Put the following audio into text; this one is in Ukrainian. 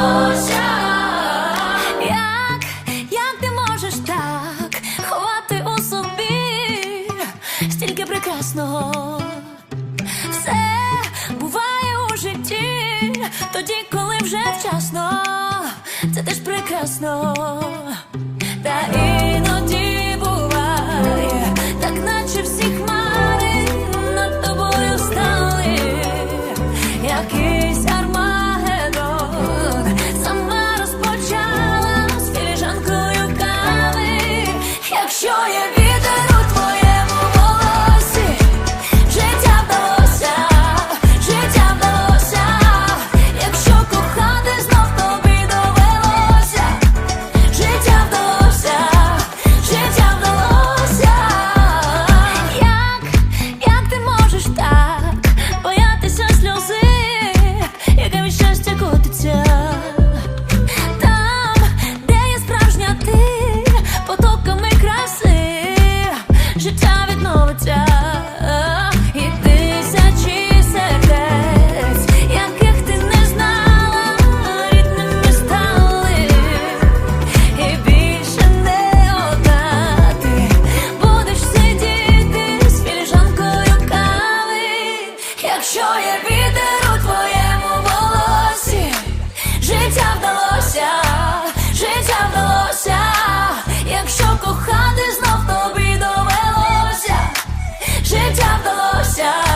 Бабуся, як, як ти можеш так ховати у собі стільки прекрасного? Все буває у житті, тоді, коли вже вчасно, це теж прекрасно, та іноді. Doxa.